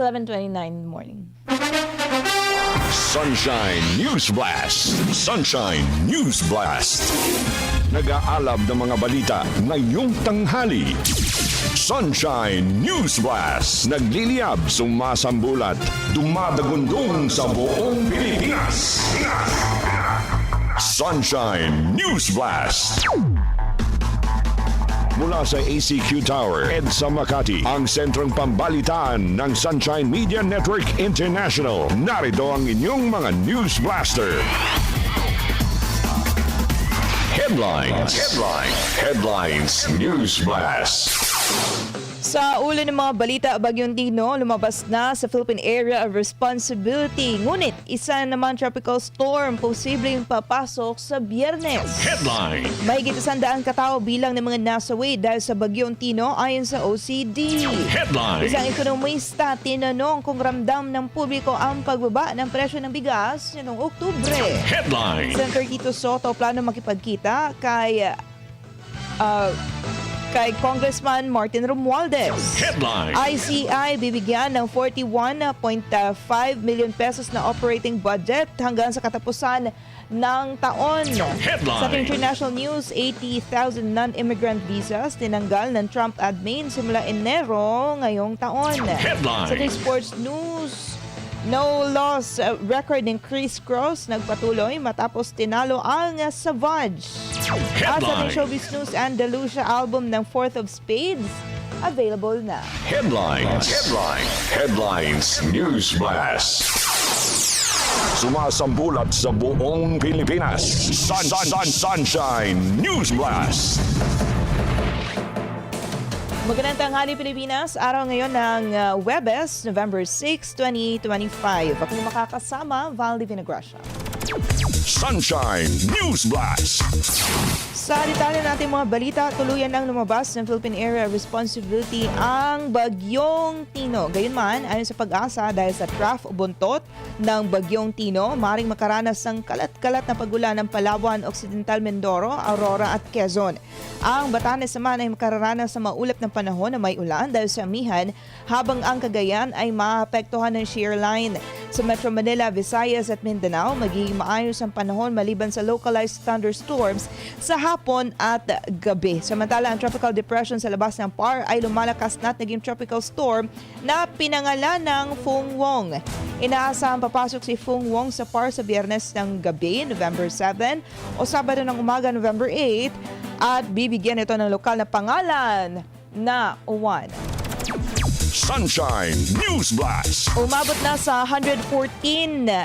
11.29 in the morning. Sunshine News Blast. Sunshine News Blast. Nag-aalab ng mga balita ngayong tanghali. Sunshine News Blast. Nagliliyab, sumasambulat, dumadagundong sa buong Pilipinas. Sunshine News Blast. Mula sa ACQ Tower, EDSA Makati, ang sentrong pambalitaan ng Sunshine Media Network International. Narito ang inyong mga News Blaster. Headlines. Headlines. Headlines News Blast. Sa ulo ng mga balita, Bagyong Tino lumabas na sa Philippine Area of Responsibility. Ngunit isa naman tropical storm posibleng papasok sa biyernes. Headline. Mahigit isandaan katao bilang ng mga nasawi dahil sa Bagyong Tino ayon sa OCD. Headline. Isang ekonomista tinanong kung ramdam ng publiko ang pagbaba ng presyo ng bigas noong Oktubre. Headline. Senator Tito Soto plano makipagkita kay uh, kay Congressman Martin Romualdez. Headline. ICI bibigyan ng 41.5 million pesos na operating budget hanggang sa katapusan ng taon. Headline. Sa international news, 80,000 non-immigrant visas tinanggal ng Trump admin simula Enero ngayong taon. Headline. Sa sports news, No loss uh, record ng Chris Cross nagpatuloy matapos tinalo ang Savage. At sa ating Headline. showbiz news, Andalusia album ng Fourth of Spades available na. Headlines. Headlines. Headlines News Blast. Sumasambulat sa buong Pilipinas. Sun, sun, sun, Sunshine News Blast. Magandang tanghali Pilipinas, araw ngayon ng uh, Webes, November 6, 2025. Ako makakasama, Valdi Vinagracia. Sunshine News Blast. Sa detalye natin mga balita, tuluyan nang lumabas ng Philippine Area Responsibility ang Bagyong Tino. Gayunman, ayon sa pag-asa dahil sa trough o buntot ng Bagyong Tino, maring makaranas ng kalat-kalat na pagulan ng Palawan, Occidental Mindoro, Aurora at Quezon. Ang Batanes naman ay makararanas sa maulap ng panahon na may ulan dahil sa amihan, habang ang Cagayan ay maapektuhan ng shear line. Sa Metro Manila, Visayas at Mindanao, magiging maayos ang panahon maliban sa localized thunderstorms sa hapon at gabi. Samantala, ang tropical depression sa labas ng PAR ay lumalakas na at naging tropical storm na pinangalan ng Fung Wong. Inaasahan papasok si Fung Wong sa PAR sa biyernes ng gabi, November 7, o Sabado ng umaga, November 8, at bibigyan ito ng lokal na pangalan na Uwan. Sunshine News Blast. Umabot na sa 114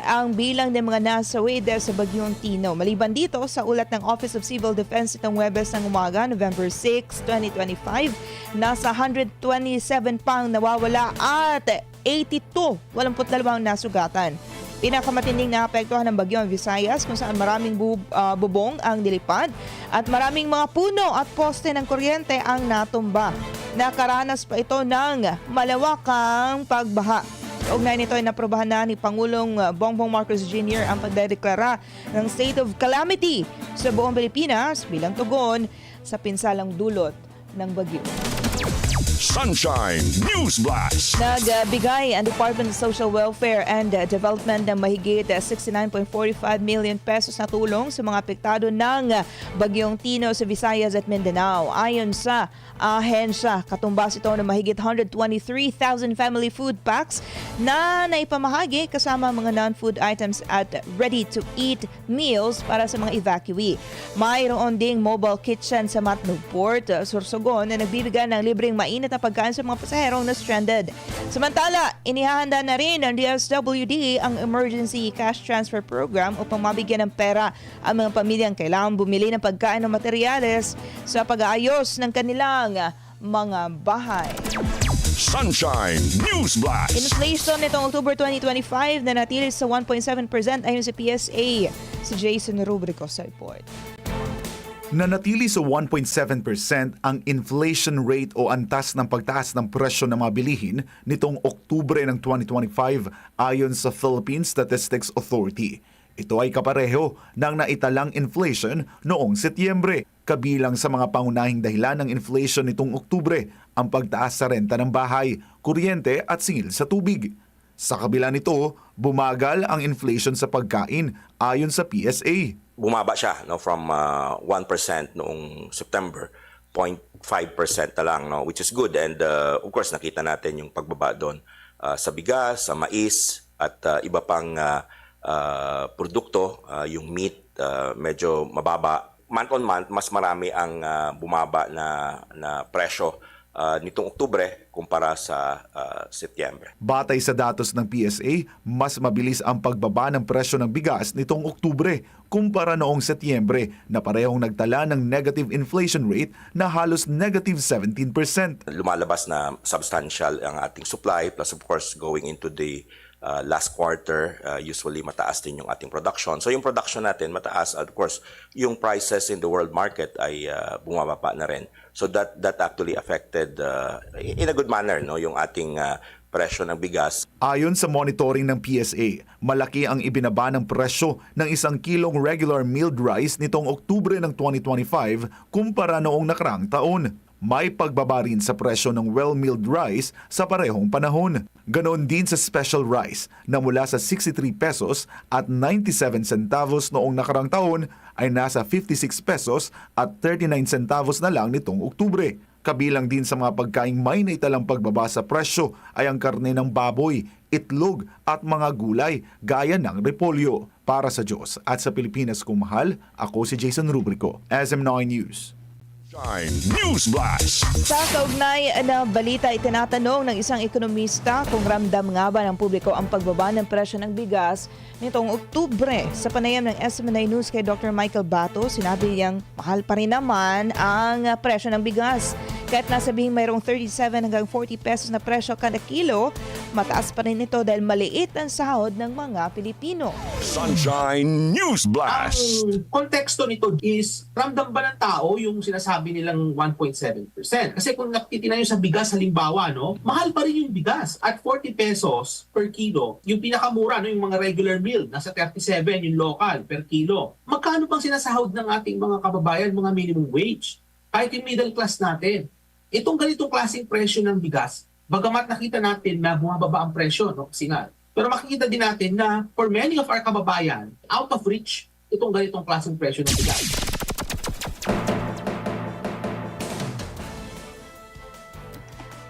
ang bilang ng mga nasawi dahil sa Bagyong Tino. Maliban dito, sa ulat ng Office of Civil Defense itong Webes ng umaga, November 6, 2025, nasa 127 pang nawawala at 82, 82 ang nasugatan. Pinakamatinding naapektuhan ng bagyo ang Visayas kung saan maraming bu- ah, bubong ang nilipad at maraming mga puno at poste ng kuryente ang natumba. Nakaranas pa ito ng malawakang pagbaha. Kaugnay nito ay naprobahan na ni Pangulong uh, Bongbong Marcos Jr. ang pagdedeklara ng state of calamity sa buong Pilipinas bilang tugon sa pinsalang dulot ng bagyo. Sunshine News Blast. Nagbigay ang Department of Social Welfare and Development ng mahigit uh, 69.45 million pesos na tulong sa mga apektado ng Bagyong Tino sa Visayas at Mindanao. Ayon sa ahensya, katumbas ito ng mahigit 123,000 family food packs na naipamahagi kasama mga non-food items at ready-to-eat meals para sa mga evacuee. Mayroon ding mobile kitchen sa Matnog Port, Sorsogon na nagbibigay ng libreng mainit na pagkain sa mga pasaherong na stranded. Samantala, inihahanda na rin ng DSWD ang Emergency Cash Transfer Program upang mabigyan ng pera ang mga pamilyang kailangan bumili ng pagkain o materyales sa pag-aayos ng kanilang mga bahay. Sunshine News Blast. Inflation nitong October 2025 na natili sa 1.7% ayon sa PSA. Si Jason Rubrico sa report. Nanatili sa 1.7% ang inflation rate o antas ng pagtaas ng presyo ng mga bilihin nitong Oktubre ng 2025 ayon sa Philippine Statistics Authority. Ito ay kapareho ng naitalang inflation noong Setyembre. Kabilang sa mga pangunahing dahilan ng inflation nitong Oktubre ang pagtaas sa renta ng bahay, kuryente at singil sa tubig. Sa kabila nito, bumagal ang inflation sa pagkain ayon sa PSA. Bumaba siya no from uh, 1% noong September 0.5% na lang no which is good. And uh, of course nakita natin yung pagbaba doon uh, sa bigas, sa mais at uh, iba pang uh, uh, produkto uh, yung meat uh, medyo mababa. Month on month mas marami ang uh, bumaba na na presyo uh, nitong Oktubre kumpara sa uh, Setyembre. Batay sa datos ng PSA, mas mabilis ang pagbaba ng presyo ng bigas nitong Oktubre kumpara noong Setyembre na parehong nagtala ng negative inflation rate na halos negative 17%. lumalabas na substantial ang ating supply plus of course going into the uh, last quarter uh, usually mataas din yung ating production. So yung production natin mataas. At of course yung prices in the world market ay uh, bumababa na rin. So that that actually affected uh, in a good manner no yung ating uh, presyo ng bigas. Ayon sa monitoring ng PSA, malaki ang ibinaba ng presyo ng isang kilong regular milled rice nitong Oktubre ng 2025 kumpara noong nakaraang taon. May pagbaba rin sa presyo ng well-milled rice sa parehong panahon. Ganon din sa special rice na mula sa 63 pesos at 97 centavos noong nakaraang taon ay nasa 56 pesos at 39 centavos na lang nitong Oktubre. Kabilang din sa mga pagkaing may naitalang pagbaba sa presyo ay ang karne ng baboy, itlog at mga gulay gaya ng repolyo. Para sa Diyos at sa Pilipinas kung mahal, ako si Jason Rubrico, SM9 News. Shine News Blast. Sa kaugnay na balita, itinatanong ng isang ekonomista kung ramdam nga ba ng publiko ang pagbaba ng presyo ng bigas nitong Oktubre. Sa panayam ng SMNI News kay Dr. Michael Bato, sinabi niyang mahal pa rin naman ang presyo ng bigas. Kahit nasabing mayroong 37 hanggang 40 pesos na presyo kada kilo, mataas pa rin ito dahil maliit ang sahod ng mga Pilipino. Sunshine News Blast. ang konteksto nito is ramdam ba ng tao yung sinasabi nilang 1.7%? Kasi kung nakitinan nyo sa bigas halimbawa, no, mahal pa rin yung bigas at 40 pesos per kilo. Yung pinakamura, no, yung mga regular meal, nasa 37 yung local per kilo. Magkano bang sinasahod ng ating mga kababayan mga minimum wage? Kahit yung middle class natin. Itong ganitong klaseng presyo ng bigas, bagamat nakita natin na bumababa ang presyo, no, kasi nga, pero makikita din natin na for many of our kababayan, out of reach itong ganitong klaseng presyo ng bigas.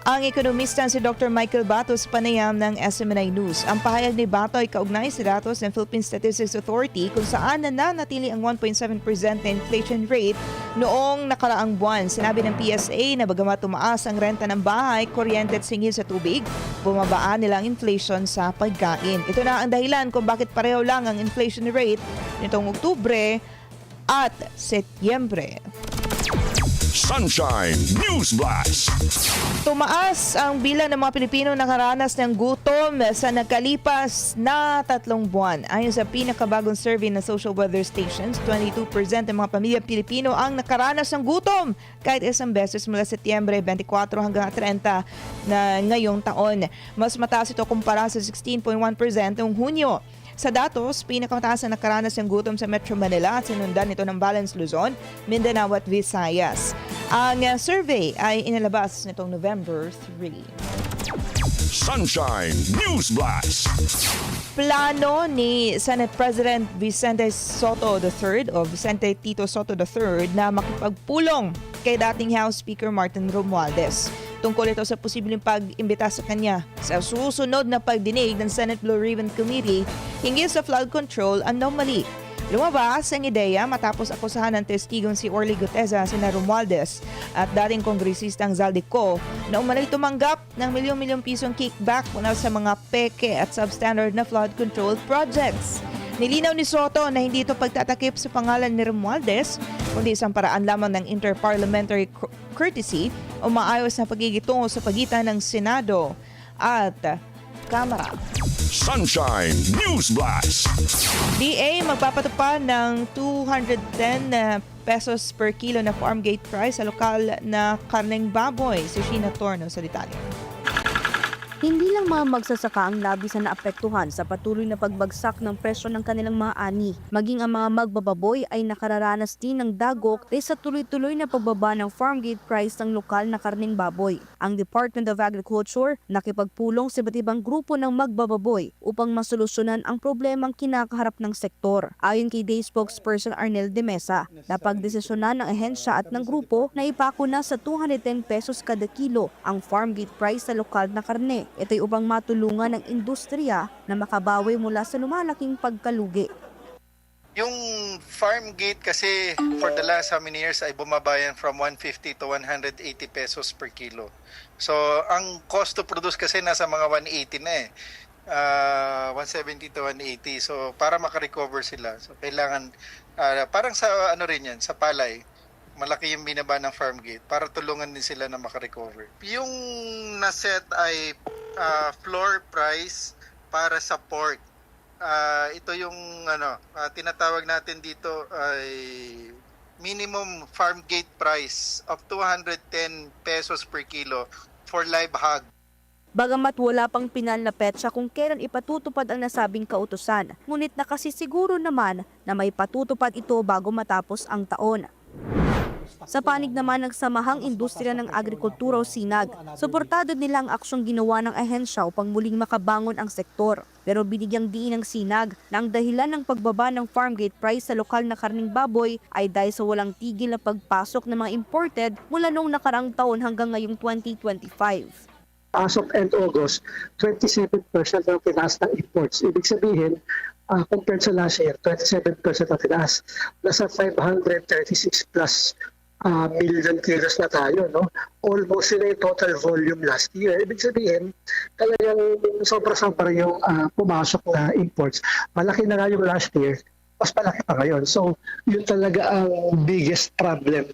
Ang ekonomista si Dr. Michael Batos panayam ng SMNI News. Ang pahayag ni Bato ay kaugnay sa datos ng Philippine Statistics Authority kung saan nananatili ang 1.7% na inflation rate noong nakaraang buwan. Sinabi ng PSA na bagamat tumaas ang renta ng bahay, kuryente at singil sa tubig, bumabaan nila ang inflation sa pagkain. Ito na ang dahilan kung bakit pareho lang ang inflation rate nitong Oktubre at Setyembre. Sunshine News Blast. Tumaas ang bilang ng mga Pilipino nakaranas ng gutom sa nakalipas na tatlong buwan. Ayon sa pinakabagong survey ng Social Weather Stations, 22% ng mga pamilya Pilipino ang nakaranas ng gutom kahit isang beses mula Setyembre 24 hanggang 30 na ngayong taon. Mas mataas ito kumpara sa 16.1% noong Hunyo. Sa datos, pinakamataas na nakaranas ng gutom sa Metro Manila at sinundan ito ng Balance Luzon, Mindanao at Visayas. Ang uh, survey ay inilabas nitong November 3. Sunshine News Blast. Plano ni Senate President Vicente Soto III o Vicente Tito Soto III na makipagpulong kay dating House Speaker Martin Romualdez. Tungkol ito sa posibleng pag-imbita sa kanya sa susunod na pagdinig ng Senate Blue Ribbon Committee hinggil sa flood control anomaly. Lumabas ang ideya matapos akusahan ng testigong si Orly Guteza, sina Romualdez at dating kongresistang Zaldico na umanay tumanggap ng milyong-milyong pisong kickback mula sa mga peke at substandard na flood control projects. Nilinaw ni Soto na hindi ito pagtatakip sa pangalan ni Romualdez, kundi isang paraan lamang ng interparliamentary courtesy o maayos na pagigitungo sa pagitan ng Senado at Kamara. Sunshine News Blast. DA magpapatupad ng 210 na pesos per kilo na farm gate price sa lokal na karneng baboy. Si Sheena Torno sa detalye. Hindi lang mga magsasaka ang labis na naapektuhan sa patuloy na pagbagsak ng presyo ng kanilang mga ani. Maging ang mga magbababoy ay nakararanas din ng dagok dahil sa tuloy-tuloy na pagbaba ng farm gate price ng lokal na karning baboy. Ang Department of Agriculture nakipagpulong sa iba't ibang grupo ng magbababoy upang masolusyonan ang problemang kinakaharap ng sektor. Ayon kay Day spokesperson Arnel de Mesa, napagdesisyonan ng ahensya at ng grupo na ipako na sa 210 pesos kada kilo ang farm gate price sa lokal na karne. Ito'y upang matulungan ng industriya na makabawi mula sa lumalaking pagkalugi. Yung farm gate kasi for the last how many years ay bumabayan from 150 to 180 pesos per kilo. So ang cost to produce kasi nasa mga 180 na eh. Ah, 170 to 180. So para makarecover sila. So kailangan ah, parang sa ano rin yan, sa palay. Malaki yung binaba ng farm gate para tulungan din sila na makarecover. Yung naset ay ah, floor price para sa pork. Ah, ito yung ano, ah, tinatawag natin dito ay minimum farm gate price of 210 pesos per kilo for live hog. Bagamat wala pang pinal na petsa kung kailan ipatutupad ang nasabing kautusan, ngunit nakasisiguro naman na may patutupad ito bago matapos ang taon. Sa panig naman ng Samahang Industriya ng Agrikultura o SINAG, suportado nila ang aksyong ginawa ng ahensya upang muling makabangon ang sektor. Pero binigyang diin ng SINAG na ang dahilan ng pagbaba ng farm gate price sa lokal na karning baboy ay dahil sa walang tigil na pagpasok ng mga imported mula noong nakarang taon hanggang ngayong 2025. as of end August, 27% ang tinaas ng imports. Ibig sabihin, uh, compared sa last year, 27% ang tinaas. Nasa 536 plus uh, million kilos na tayo. No? Almost yun yung total volume last year. Ibig sabihin, talagang sobra-sobra yung uh, pumasok na imports. Malaki na nga yung last year, mas malaki pa ngayon. So, yun talaga ang biggest problem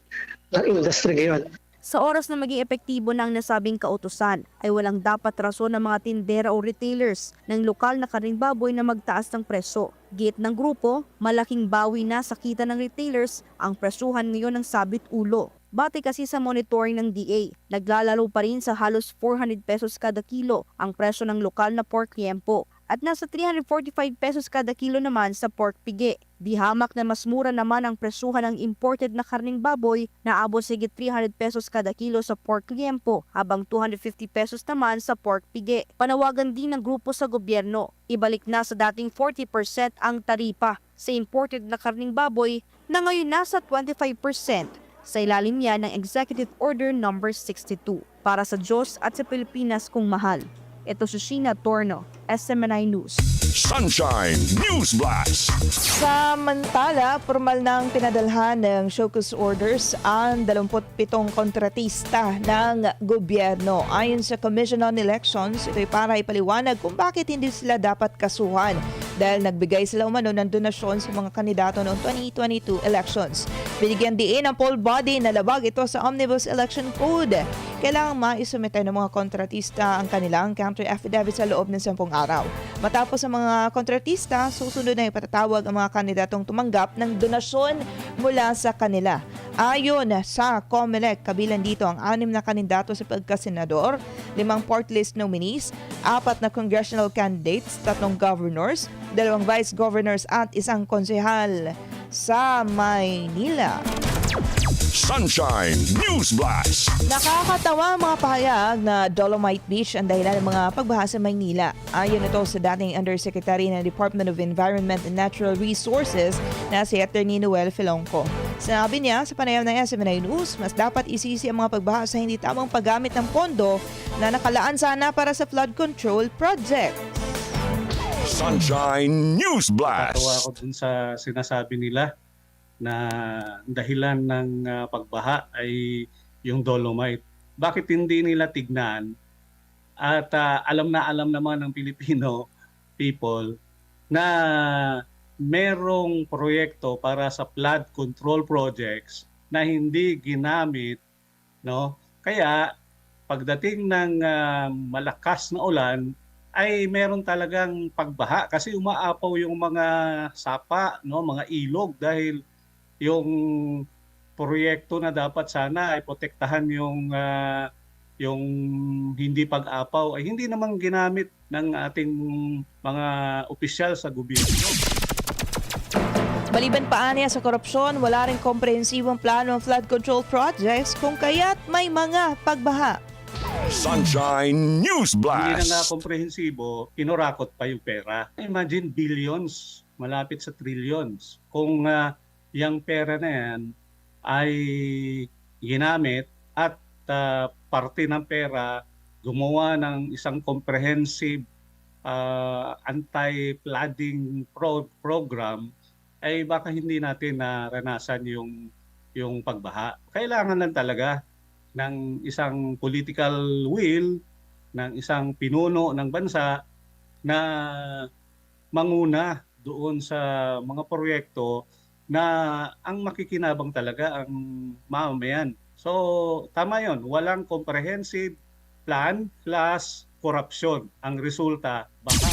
ng industry ngayon. Sa oras na maging epektibo ng nasabing kautusan, ay walang dapat rason ng mga tindera o retailers ng lokal na karing baboy na magtaas ng presyo. Gate ng grupo, malaking bawi na sa kita ng retailers ang presyuhan ngayon ng sabit ulo. Bate kasi sa monitoring ng DA, naglalaro pa rin sa halos 400 pesos kada kilo ang presyo ng lokal na pork liempo at nasa 345 pesos kada kilo naman sa pork pigi. Di hamak na mas mura naman ang presyuhan ng imported na karning baboy na abot sa higit 300 pesos kada kilo sa pork liempo habang 250 pesos naman sa pork pigi. Panawagan din ng grupo sa gobyerno, ibalik na sa dating 40% ang taripa sa imported na karning baboy na ngayon nasa 25%. Sa ilalim niya ng Executive Order No. 62 para sa Diyos at sa Pilipinas kung mahal. Ito si Sheena Torno, SMNI News. Sunshine News Blast. Samantala, formal nang pinadalhan ng showcase orders ang 27 kontratista ng gobyerno. Ayon sa Commission on Elections, ito'y para ipaliwanag kung bakit hindi sila dapat kasuhan dahil nagbigay sila umano ng donasyon sa mga kandidato noong 2022 elections. Binigyan diin ng poll body na labag ito sa Omnibus Election Code. Kailangang maisumite ng mga kontratista ang kanilang counter affidavit sa loob ng 10 araw. Matapos ang mga kontratista, susunod na ipatatawag ang mga kandidatong tumanggap ng donasyon mula sa kanila. Ayon sa COMELEC, kabilan dito ang anim na kandidato sa pagkasenador, limang port list nominees, apat na congressional candidates, tatlong governors, dalawang vice governors at isang konsehal sa Maynila. Sunshine News Blast. Nakakatawa ang mga pahayag na Dolomite Beach ang dahilan ng mga pagbaha sa Maynila. Ayon ito sa dating Undersecretary ng Department of Environment and Natural Resources na si Attorney Noel Filonco. Sinabi niya sa panayam ng SMNI News, mas dapat isisi ang mga pagbaha sa hindi tamang paggamit ng pondo na nakalaan sana para sa flood control project. Sunshine News Blast. ako dun sa sinasabi nila na dahilan ng ah, pagbaha ay yung dolomite. Bakit hindi nila tignan at ah, alam na alam naman ng Filipino people na merong proyekto para sa flood control projects na hindi ginamit, no? Kaya pagdating ng ah, malakas na ulan ay meron talagang pagbaha kasi umaapaw yung mga sapa, no, mga ilog dahil yung proyekto na dapat sana ay protektahan yung ah, yung hindi pag-apaw ay hindi naman ginamit ng ating mga opisyal sa gobyerno. Maliban pa niya sa korupsyon, wala rin komprehensibong plano ang flood control projects kung kaya't may mga pagbaha. Sunshine News Hindi na nga Blast. komprehensibo, kinurakot pa yung pera. Imagine billions, malapit sa trillions. Kung uh, yung pera na yan ay ginamit at ah, parte ng pera gumawa ng isang comprehensive ah, anti-flooding pro- program ay baka hindi natin naranasan yung yung pagbaha. Kailangan lang talaga ng isang political will ng isang pinuno ng bansa na manguna doon sa mga proyekto na ang makikinabang talaga ang mamamayan. So, tama yon Walang comprehensive plan plus corruption. Ang resulta, baka.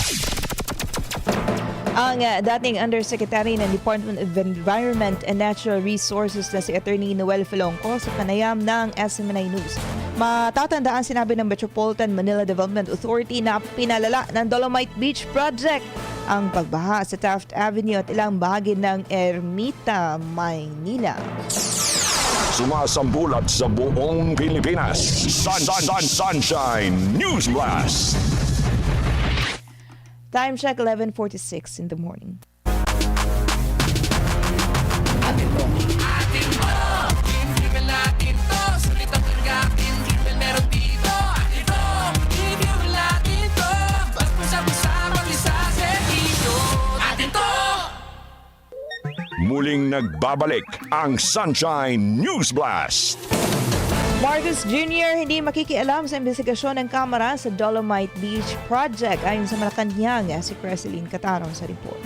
Ang uh, dating Undersecretary ng Department of Environment and Natural Resources na si Attorney Noel Filongco sa panayam ng SMNI News. Matatandaan sinabi ng Metropolitan Manila Development Authority na pinalala ng Dolomite Beach Project ang pagbaha sa Taft Avenue at ilang bahagi ng Ermita, Maynila. Sumasambulat sa buong Pilipinas. Sun, sun, sun, Sunshine News Blast. Time check 11.46 in the morning. Muling nagbabalik ang Sunshine News Blast. Marcos Jr. hindi makikialam sa investigasyon ng Kamara sa Dolomite Beach Project ayon sa Malacanang si Creseline Catarong sa report.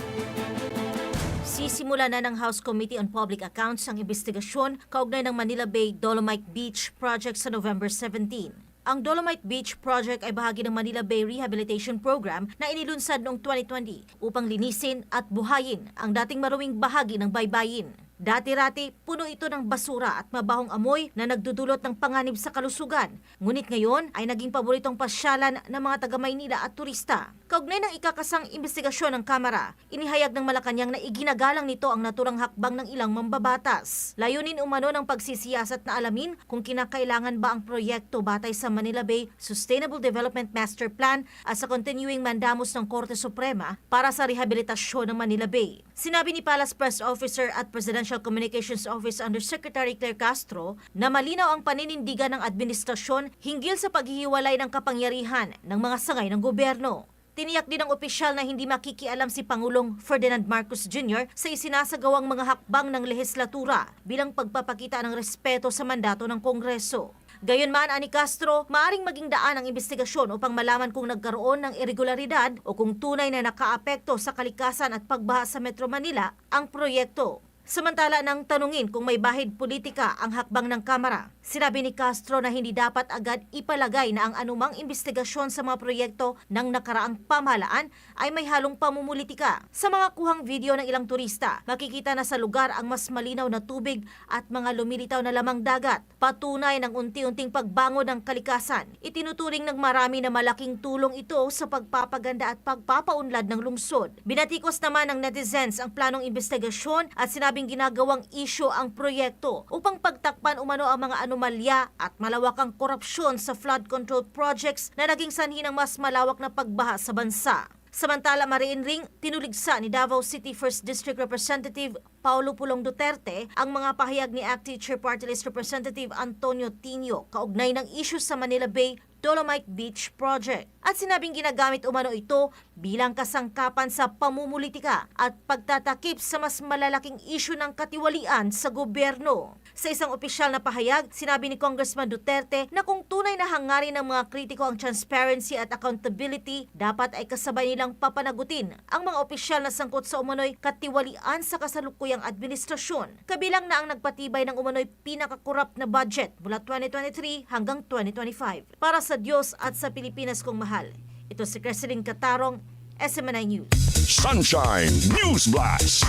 Sisimula na ng House Committee on Public Accounts ang investigasyon kaugnay ng Manila Bay Dolomite Beach Project sa November 17. Ang Dolomite Beach Project ay bahagi ng Manila Bay Rehabilitation Program na inilunsad noong 2020 upang linisin at buhayin ang dating maruming bahagi ng baybayin. Dati-rati, puno ito ng basura at mabahong amoy na nagdudulot ng panganib sa kalusugan. Ngunit ngayon ay naging paboritong pasyalan ng mga taga Maynila at turista. Kaugnay ng ikakasang investigasyon ng Kamara, inihayag ng Malacanang na iginagalang nito ang naturang hakbang ng ilang mambabatas. Layunin umano ng pagsisiyasat na alamin kung kinakailangan ba ang proyekto batay sa Manila Bay Sustainable Development Master Plan at sa continuing mandamus ng Korte Suprema para sa rehabilitasyon ng Manila Bay. Sinabi ni Palace Press Officer at Presidential Communications Office Undersecretary Claire Castro na malinaw ang paninindigan ng administrasyon hinggil sa paghihiwalay ng kapangyarihan ng mga sangay ng gobyerno. Tiniyak din ng opisyal na hindi makikialam si Pangulong Ferdinand Marcos Jr. sa isinasagawang mga hakbang ng lehislatura bilang pagpapakita ng respeto sa mandato ng Kongreso. Gayunman, ani Castro, maaring maging daan ang investigasyon upang malaman kung nagkaroon ng irregularidad o kung tunay na nakaapekto sa kalikasan at pagbaha sa Metro Manila ang proyekto. Samantala nang tanungin kung may bahid politika ang hakbang ng Kamara, sinabi ni Castro na hindi dapat agad ipalagay na ang anumang investigasyon sa mga proyekto ng nakaraang pamahalaan ay may halong pamumulitika. Sa mga kuhang video ng ilang turista, makikita na sa lugar ang mas malinaw na tubig at mga lumilitaw na lamang dagat. Patunay ng unti-unting pagbango ng kalikasan. Itinuturing ng marami na malaking tulong ito sa pagpapaganda at pagpapaunlad ng lungsod. Binatikos naman ng netizens ang planong investigasyon at sinabing ginagawang isyo ang proyekto upang pagtakpan umano ang mga anomalya at malawakang korupsyon sa flood control projects na naging sanhi ng mas malawak na pagbaha sa bansa. Samantala, mariin ring tinuligsa ni Davao City 1st District Representative Paulo Pulong Duterte ang mga pahayag ni ACT Teacher Party Representative Antonio Tinio kaugnay ng issue sa Manila Bay Dolomite Beach Project. At sinabing ginagamit umano ito bilang kasangkapan sa pamumulitika at pagtatakip sa mas malalaking isyu ng katiwalian sa gobyerno. Sa isang opisyal na pahayag, sinabi ni Congressman Duterte na kung tunay na hangarin ng mga kritiko ang transparency at accountability, dapat ay kasabay nilang papanagutin ang mga opisyal na sangkot sa umano'y katiwalian sa kasalukuyang administrasyon. Kabilang na ang nagpatibay ng umano'y pinakakorap na budget mula 2023 hanggang 2025. Para sa Diyos at sa Pilipinas kong mahal, ito si Cresceline Catarong, SMNI News. Sunshine News Blast.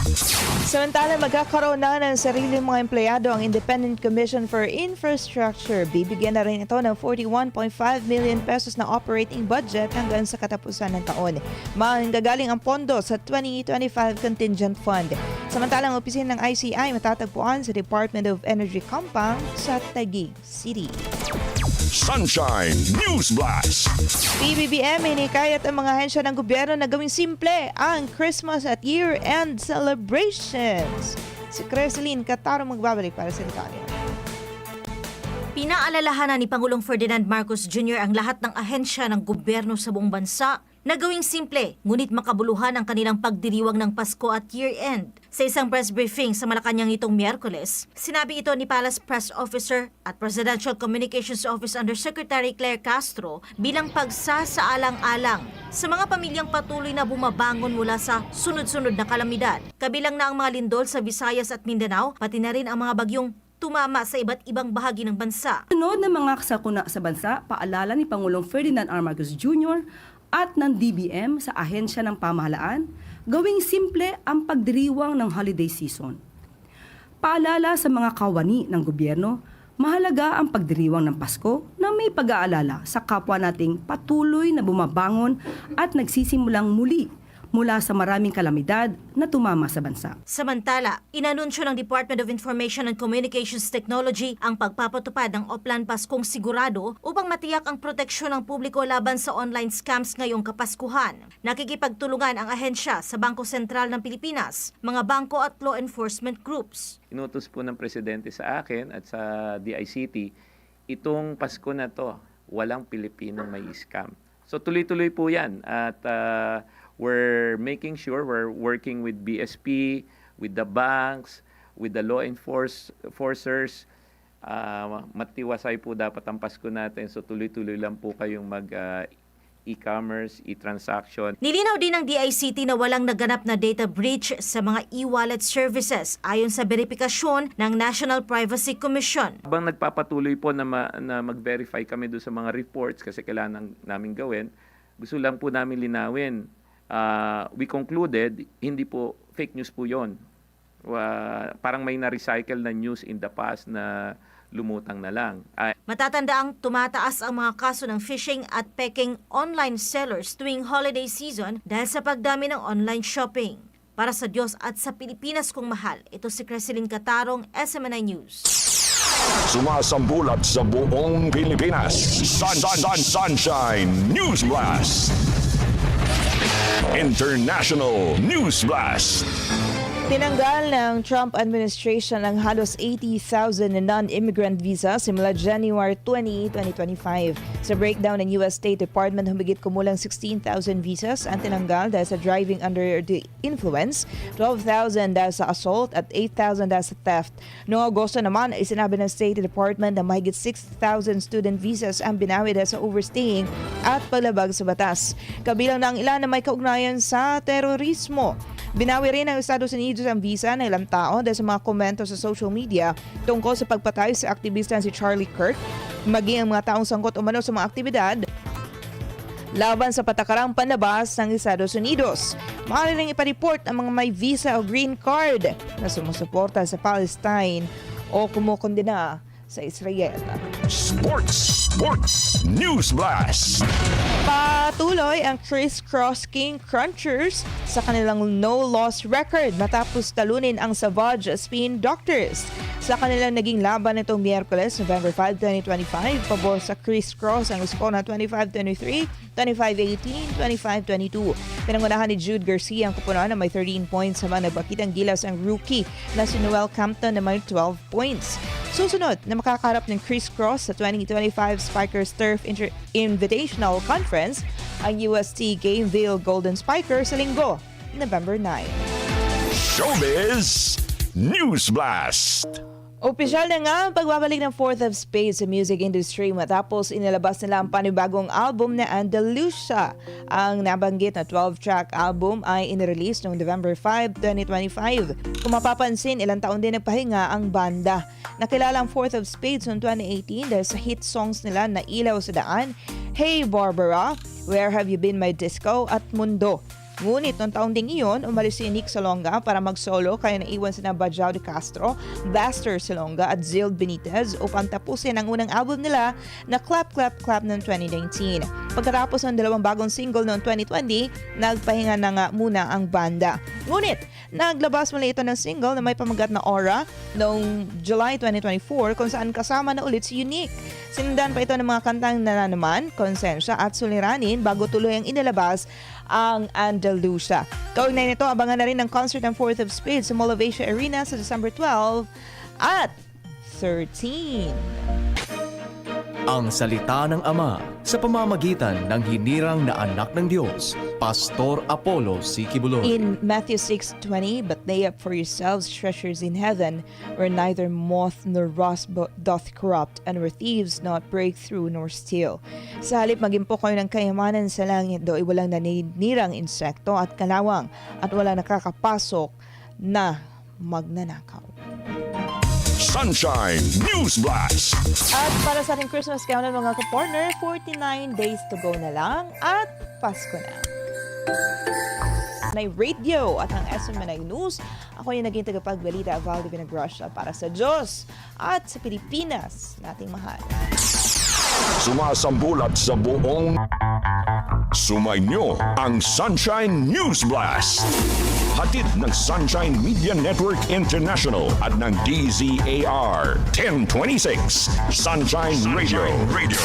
Samantala, magkakaroon na ng sariling mga empleyado ang Independent Commission for Infrastructure. Bibigyan na rin ito ng 41.5 million pesos na operating budget hanggang sa katapusan ng taon. Manggagaling ang pondo sa 2025 Contingent Fund. Samantalang ang opisina ng ICI matatagpuan sa Department of Energy Compound sa Taguig City. Sunshine News Blast. PBBM hinikayat ang mga ahensya ng gobyerno na gawing simple ang Christmas at year-end celebrations. Si Creseline Kataro magbabalik para sa detalye. Pinaalalahanan ni Pangulong Ferdinand Marcos Jr. ang lahat ng ahensya ng gobyerno sa buong bansa na gawing simple ngunit makabuluhan ang kanilang pagdiriwang ng Pasko at year-end. Sa isang press briefing sa Malacanang itong Miyerkules, sinabi ito ni Palace Press Officer at Presidential Communications Office Undersecretary Claire Castro bilang pagsasaalang-alang sa mga pamilyang patuloy na bumabangon mula sa sunod-sunod na kalamidad. Kabilang na ang mga lindol sa Visayas at Mindanao, pati na rin ang mga bagyong tumama sa iba't ibang bahagi ng bansa. Sunod na mga sakuna sa bansa, paalala ni Pangulong Ferdinand R. Marcos Jr. at ng DBM sa ahensya ng pamahalaan, gawing simple ang pagdiriwang ng holiday season. Paalala sa mga kawani ng gobyerno, mahalaga ang pagdiriwang ng Pasko na may pag-aalala sa kapwa nating patuloy na bumabangon at nagsisimulang muli mula sa maraming kalamidad na tumama sa bansa. Samantala, inanunsyo ng Department of Information and Communications Technology ang pagpapatupad ng Oplan Paskong Sigurado upang matiyak ang proteksyon ng publiko laban sa online scams ngayong Kapaskuhan. Nakikipagtulungan ang ahensya sa Bangko Sentral ng Pilipinas, mga bangko at law enforcement groups. inutos po ng presidente sa akin at sa DICT, itong Pasko na to, walang Pilipinong may scam. So tuloy-tuloy po yan at uh, we're making sure we're working with BSP, with the banks, with the law enforce, enforcers. Uh, matiwasay po dapat ang Pasko natin. So tuloy-tuloy lang po kayong mag uh, e-commerce, e-transaction. Nilinaw din ng DICT na walang naganap na data breach sa mga e-wallet services ayon sa verifikasyon ng National Privacy Commission. Habang nagpapatuloy po na, ma- na mag-verify kami doon sa mga reports kasi kailangan namin gawin, gusto lang po namin linawin. Uh, we concluded, hindi po fake news po yon. Wa- parang may na-recycle na news in the past na lumutang na lang. Ah, Matatandaang tumataas ang mga kaso ng phishing at peking online sellers tuwing holiday season dahil sa pagdami ng online shopping. Para sa Diyos at sa Pilipinas kong mahal, ito si Creseline Catarong, SMNI News. Sumasambulat sa buong Pilipinas. Sun, sun, sun, Sunshine News Blast. International News Blast. Tinanggal ng Trump administration ang halos 80,000 na non-immigrant visa simula January 20, 2025. Sa breakdown ng US State Department, humigit kumulang 16,000 visas ang tinanggal dahil sa driving under the influence, 12,000 dahil sa assault at 8,000 dahil sa theft. Noong Agosto naman, ay sinabi ng State Department na mahigit 6,000 student visas ang binawi dahil sa overstaying at paglabag sa batas. Kabilang na ang ilan na may kaugnayan sa terorismo. Binawi rin ng Estados Unidos ang visa ng ilang tao dahil sa mga komento sa social media tungkol sa pagpatay sa aktivista si Charlie Kirk, maging ang mga taong sangkot umano sa mga aktibidad laban sa patakarang panlabas ng Estados Unidos. Maaari rin ipareport ang mga may visa o green card na sumusuporta sa Palestine o kumukondena sa Israel. Sports, Sports News Blast. Patuloy ang Chris Cross King Crunchers sa kanilang no-loss record matapos talunin ang Savage Spin Doctors. Sa kanilang naging laban nitong Miyerkules, November 5, 2025, pabor sa Chris Cross ang score na 25-23, 25-18, 25-22. Pinangunahan ni Jude Garcia ang kupunan na may 13 points habang nagbakitang gilas ang rookie na si Noel Campton na may 12 points. Susunod na makakaharap ng crisscross sa 2025 Spikers Turf Inter- Invitational Conference ang UST Gameville Golden Spikers sa linggo, November 9. Showbiz News Blast. Opisyal na nga ang pagbabalik ng Fourth of Spades sa music industry matapos inilabas nila ang panibagong album na Andalusia. Ang nabanggit na 12-track album ay inirelease noong November 5, 2025. Kung mapapansin, ilang taon din nagpahinga ang banda. Nakilala ang Fourth of Spades noong 2018 dahil sa hit songs nila na Ilaw sa Daan, Hey Barbara, Where Have You Been My Disco at Mundo. Ngunit noong taong ding iyon, umalis si Nick Salonga para mag-solo kaya naiwan sina Bajao de Castro, Buster Salonga at Zild Benitez upang tapusin ang unang album nila na Clap Clap Clap noong 2019. Pagkatapos ng dalawang bagong single noong 2020, nagpahinga na nga muna ang banda. Ngunit, naglabas muli ito ng single na may pamagat na Aura noong July 2024 kung saan kasama na ulit si Unique. Sinundan pa ito ng mga kantang Nananaman, Konsensya at Suliranin bago tuloy ang inilabas ang Andalusia. Kaugnay nito, abangan na rin ang concert ng 4th of Spades sa Molavation Arena sa December 12 at 13. Ang salita ng Ama sa pamamagitan ng hinirang na anak ng Diyos, Pastor Apollo Sikibuloy. In Matthew 6:20, but lay up for yourselves treasures in heaven, where neither moth nor rust doth corrupt, and where thieves not break through nor steal. Sa halip maging po kayo ng kayamanan sa langit, do'y walang naninirang insekto at kalawang, at walang nakakapasok na magnanakaw. Sunshine News Blast. At para sa ating Christmas countdown mga ka-partner, 49 days to go na lang at Pasko na. May radio at ang SMNI News. Ako yung naging tagapagbalita Valdi Vinagrosha para sa Diyos at sa Pilipinas nating mahal. Sumasambulat sa buong Sumainyo ang Sunshine News Blast. Hatid ng Sunshine Media Network International at ng DZAR 1026 Sunshine Radio. Radio.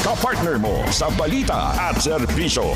Kapartner mo sa balita at serbisyo.